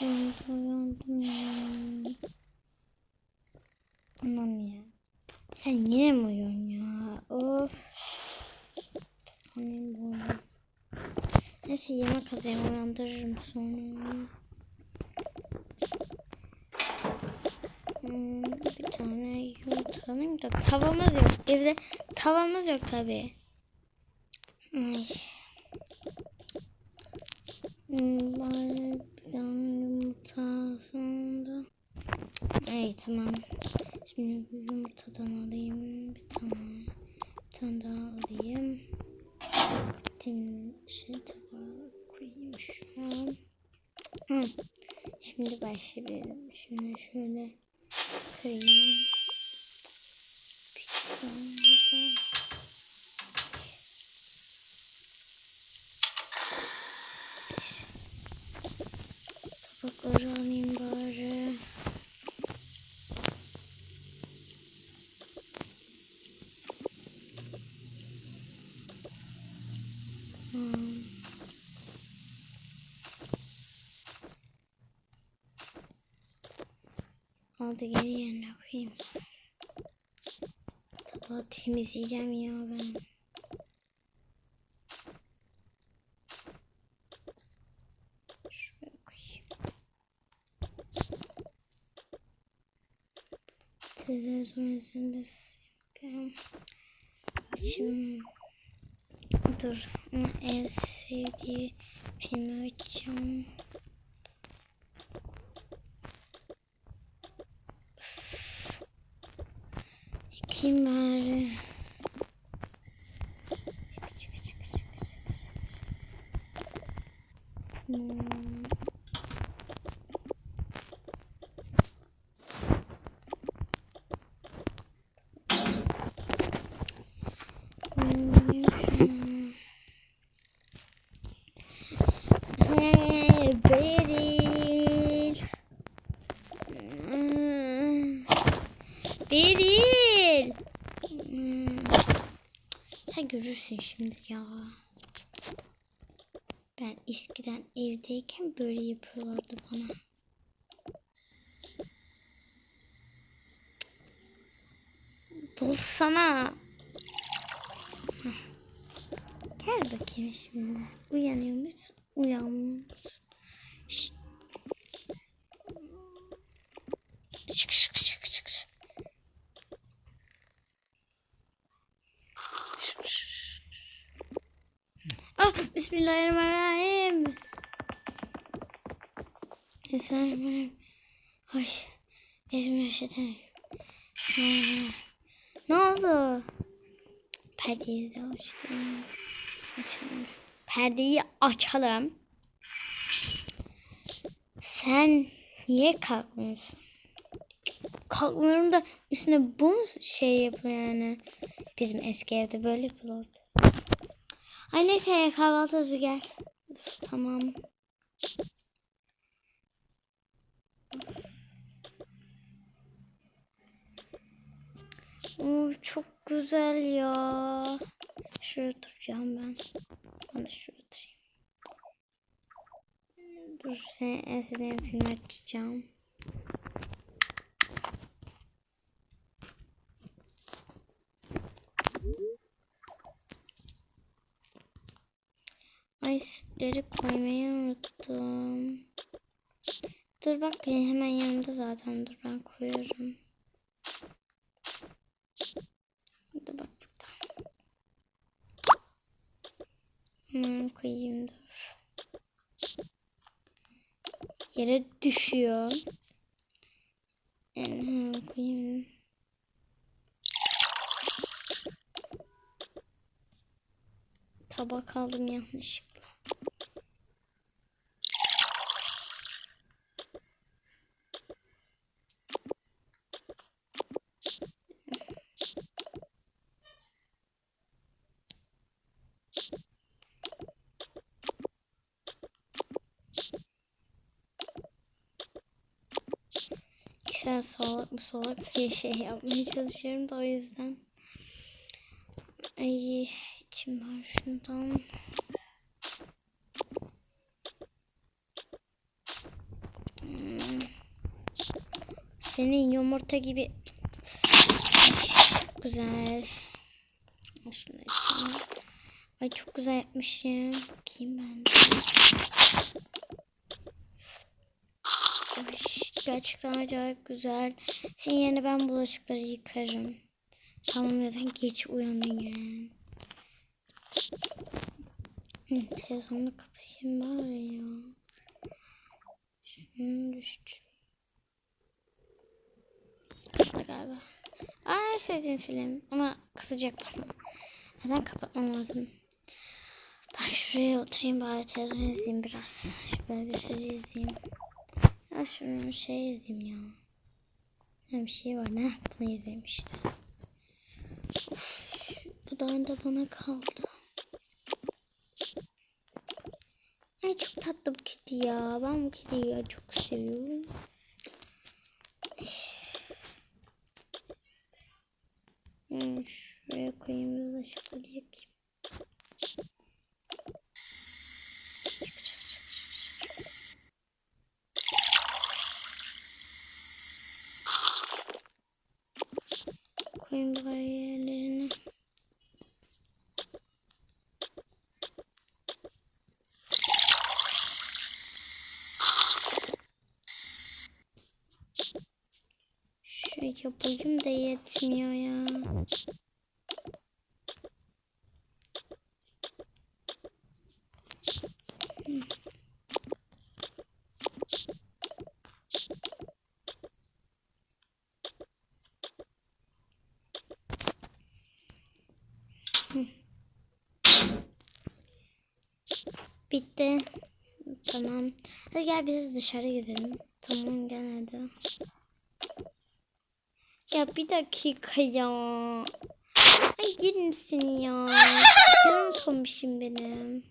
Ben uyandım ya. Anam ya. Sen yine mi uyuyorsun ya? Of. Annem bu. Neyse yemek hazırlayayım uyandırırım sonra. Hmm, bir tane yumurta alayım da tavamız yok. Evde tavamız yok tabi. Ay. Bari bir tane yumurta alsam da. Ay tamam. Şimdi bu yumurtadan alayım bir tane. Bir tane daha alayım. Şimdi şey tabağa koyayım şu an. Hı. Şimdi başlayalım. Şimdi şöyle koyayım. Pizza burada. Neyse. Tabakları alayım bari. Hmm. Aldı geri yerine koyayım. Tabağı temizleyeceğim ya ben. Şuraya koyayım. Televizyon üzerinde sileyim. Şimdi dur. En sevdiği filmi açacağım. Hmm. Hmm. Hey, Beril. Hmm. Beril. Hmm. Sen görürsün şimdi ya. Ben eskiden evdeyken böyle yapıyorlardı bana. Bulsana. Gel bakayım şimdi. Uyanıyor musun? Uyanmıyor Ah, Bismillahirrahmanirrahim. Bismillahirrahmanirrahim. Ay, Bismillahirrahmanirrahim. Bismillahirrahmanirrahim. Ne oldu? Perdeyi de açtım. Açalım. Perdeyi açalım. Sen niye kalkmıyorsun? Kalkmıyorum da üstüne bu şey yapıyor yani? Bizim eski evde böyle yapıyorlardı. Ay neyse kahvaltı hazır gel. Üf, tamam. Uf, çok güzel ya. Şuraya duracağım ben. De şuraya oturayım. Dur sen en sevdiğim filmi açacağım. Ay sütleri koymayı unuttum. Dur bak hemen yanımda zaten dur ben koyuyorum. Dur bak burada. Hemen koyayım dur. Yere düşüyor. Yani hemen koyayım. Tabak aldım yanlışlıkla. Güzel solak mı solak bir şey yapmaya çalışıyorum da o yüzden. Ay içim var şundan. Hmm. Senin yumurta gibi çok güzel. Şunu. Ay çok güzel yapmışım. Bakayım ben de. Ay, Gerçekten acayip güzel. Senin yerine ben bulaşıkları yıkarım. Tamam neden geç uyandın yani. Telefonunu kapatayım bari ya. Şunu düştü. Kapattı galiba. Aa sevdiğim film ama kızacak bana. Neden kapatmam lazım? Ben şuraya oturayım bari televizyon izleyeyim biraz. Şöyle bir dizi izleyeyim. Ya şunu şey izleyeyim ya. Bir şey var ne? Bunu izleyeyim işte. Bu da da bana kaldı. Ay çok tatlı bu kedi ya. Ben bu kediyi çok seviyorum. Hmm, şuraya koyayım biraz ışıkları yakayım. Koyayım bari yerlerine. Şöyle yapayım da yetmiyor ya. Bitti. Tamam. Hadi gel biz dışarı gidelim. Tamam gel hadi. Ya bir dakika ya. Ay yerim seni ya. Canım tombişim benim.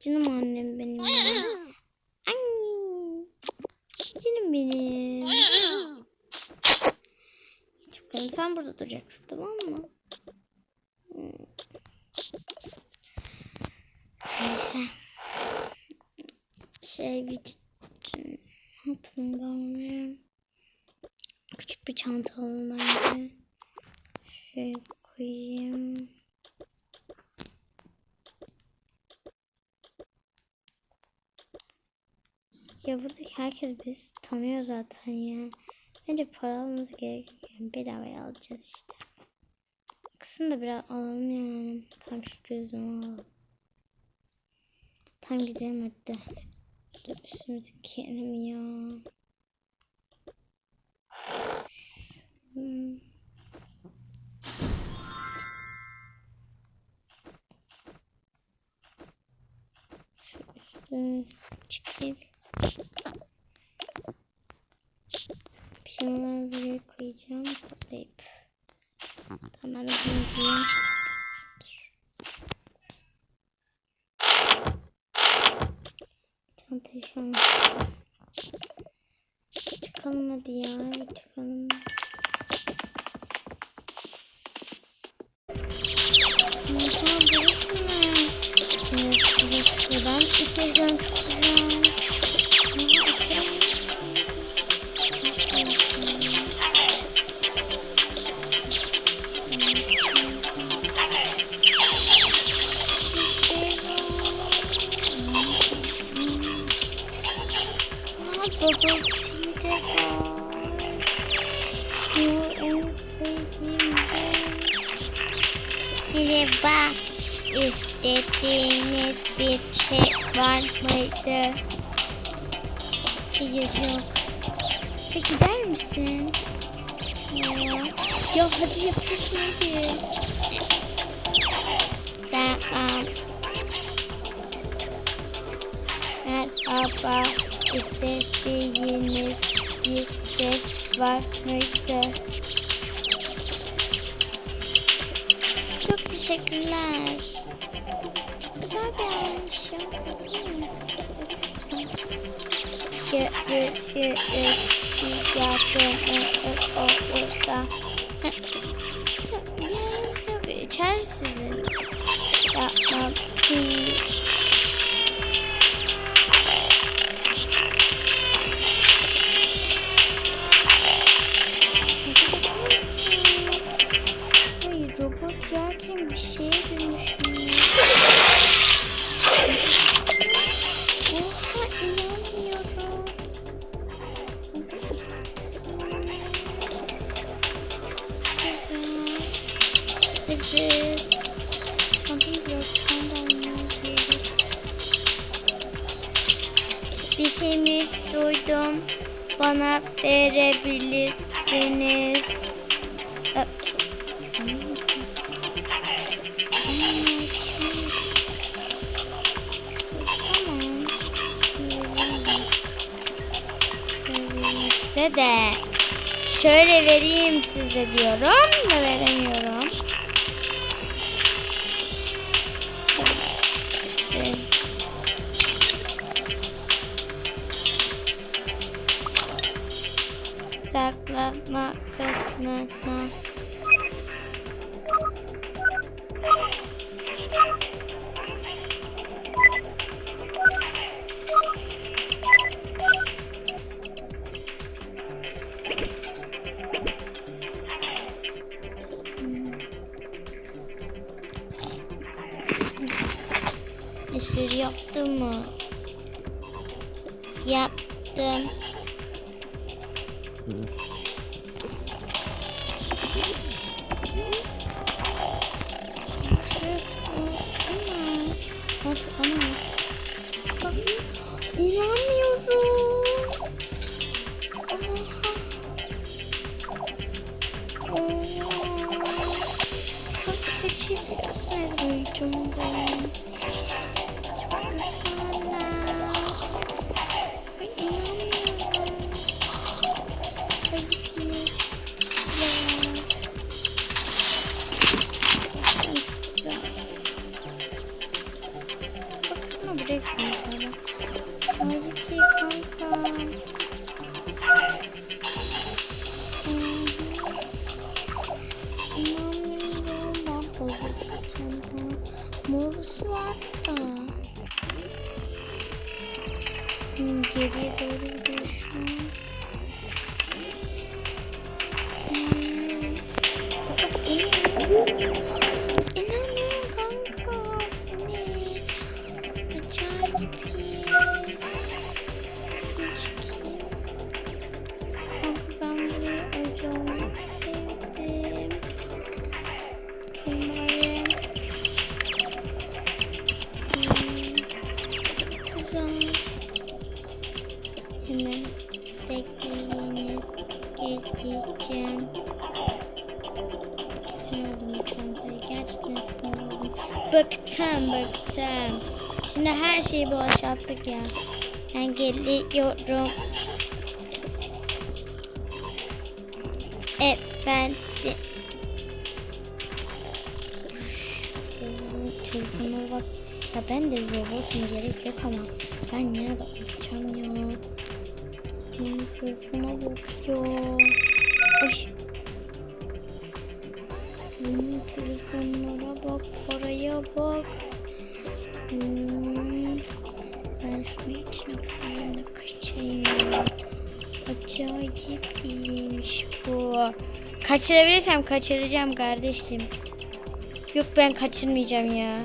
Canım annem benim ya. Anne. Canım benim. Çok. Sen burada duracaksın tamam mı? Neyse. Şey bir ne yapalım ben çanta bence. Şuraya koyayım. Ya buradaki herkes bizi tanıyor zaten ya. Bence para almamız gerekiyor. Bedavaya alacağız işte. Kısın da biraz alalım yani. Tam şu çözümü alalım. Tam gidelim. Dur üstümüzü giyelim ya. Hmm. Şu. Bir şey ben buraya koyacağım. Katlayıp. Tamam ben de. Çantayı şu an Çıkalım hadi ya. Çıkalım. Bir şey var mıydı? Hayır yok. Peki gider misin? Ya, ya hadi yapıyorsun hadi. Tamam. Merhaba. İstediğiniz bir şey var mıydı? Çok teşekkürler. Güzel beğenmiş ya. Çok güzel. Görüşürüz. Yardım olursa. Yani geçer sizi. Bana verebilirsiniz. Size de şöyle vereyim size diyorum da veremiyorum. Kısmına Esir Seçebiliyorsunuz boyucumdan. Çok güzeller. Bıktım. Şimdi her şeyi boşalttık ya. Ben geliyorum. Efendim. Telefonuma bak. Ya ben de robotum gerek yok ama ben yine de alacağım ya. Benim telefona bakıyor. Ay. Hmm, telefonlara bak, paraya bak. Ben şunu içine koyayım da kaçayım. Acayip iyiymiş bu. Kaçırabilirsem kaçıracağım kardeşim. Yok ben kaçırmayacağım ya.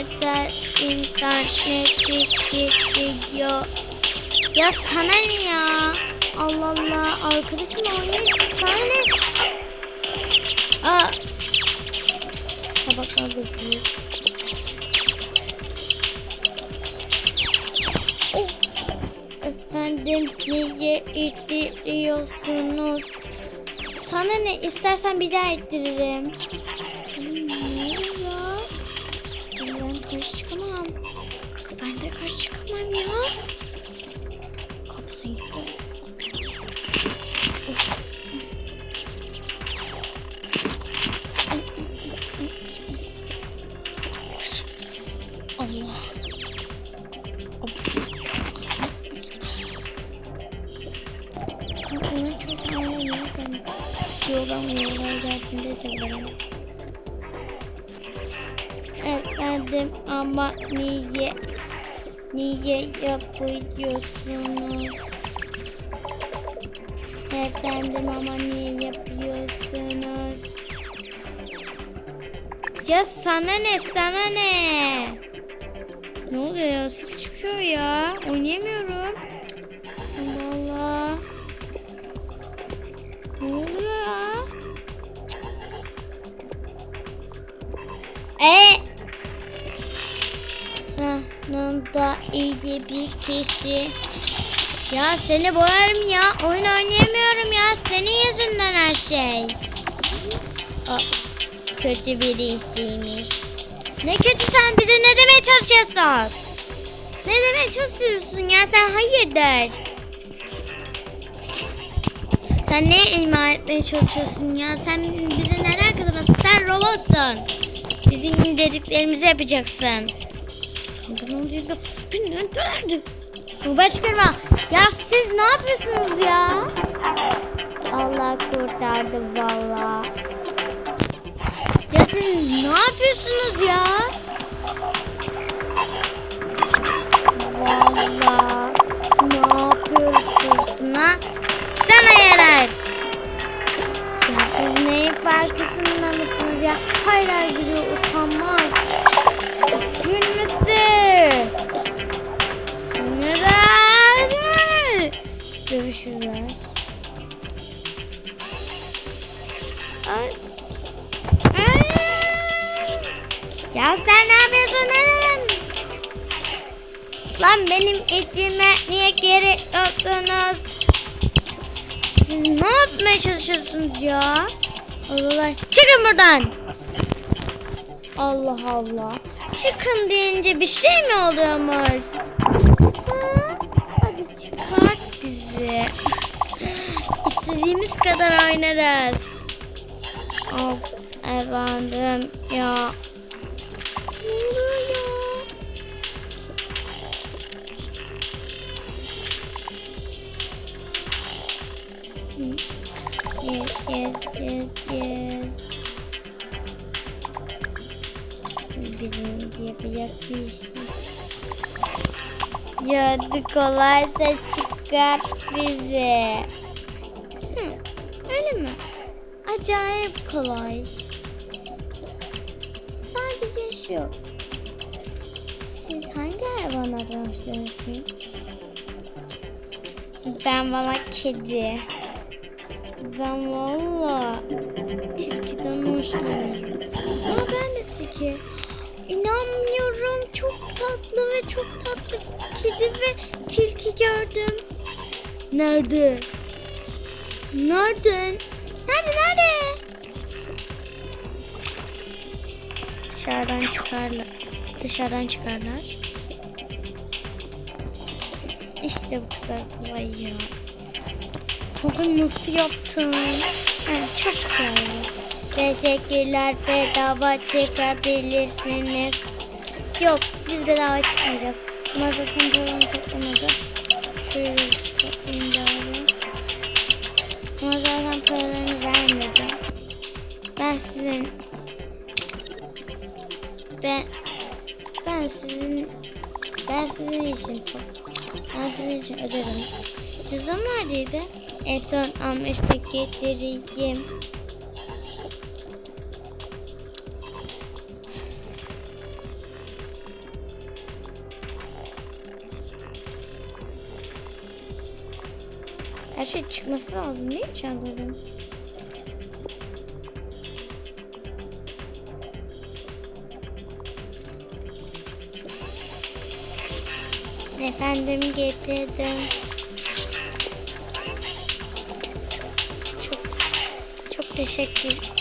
Nefret gidiyor. Ya sana ne ya? Allah Allah arkadaşım oynuyor işte sana ne? Aa. Tabaklar. Oh. Efendim niye ittiriyorsunuz? Sana ne istersen bir daha ittiririm. Karşı çıkamam. Ben de karşı çıkamam ya. Niye yapıyorsunuz? Efendim ama niye yapıyorsunuz? Ya sana ne sana ne? Ne oluyor ya? Ses çıkıyor ya. Oynayamıyorum. Allah. Ne oluyor ya? E Sanında iyi bir kişi. Ya seni boğarım ya. Oyun oynayamıyorum ya. Senin yüzünden her şey. Aa, kötü birisiymiş. Ne kötü sen bize ne demeye çalışıyorsun? Ne demeye çalışıyorsun ya sen hayırdır? Sen ne ima etmeye çalışıyorsun ya? Sen bize neden kızamazsın? Sen robotsun. Bizim dediklerimizi yapacaksın. Ne oluyor? Beni öldürdü. Kurban çıkarma. Ya siz ne yapıyorsunuz ya? Allah kurtardı valla. Ya siz ne yapıyorsunuz ya? Valla. Ne yapıyorsunuz ha? Sana yarar. Ya siz neyin farkısında mısınız ya? Hala giriyor utanmaz. Benim etime niye geri attınız? Siz ne yapmaya çalışıyorsunuz ya? Allah Çıkın buradan. Allah Allah. Çıkın deyince bir şey mi oluyormuş? Ha? Hadi çıkart bizi. İstediğimiz kadar oynarız. Of efendim ya. Hadi kolaysa çıkart bizi. Hı, öyle mi? Acayip kolay. Sadece şu. Siz hangi hayvanlardan hoşlanırsınız? Ben valla kedi. Ben valla tilkiden hoşlanırım. Aa ben de tilki. İnanmıyorum çok tatlı ve çok tatlı kedi ve tilki gördüm. Nerede? Nerede? Nerede nerede? Dışarıdan çıkarlar. Dışarıdan çıkarlar. İşte bu kadar kolay ya. Kanka nasıl yaptın? Yani çok kolay. Teşekkürler bedava çıkabilirsiniz. Yok biz bedava çıkmayacağız. Bunlar zaten paranı toplamadı. Şöyle toplayayım bari. Bunlar zaten paralarını vermedi. Ben sizin ben ben sizin ben sizin için ben sizin için öderim. Cüzdan neredeydi? En son almıştık getireyim. Çıkması lazım değil mi çantadan? Efendim getirdim. Çok çok teşekkür.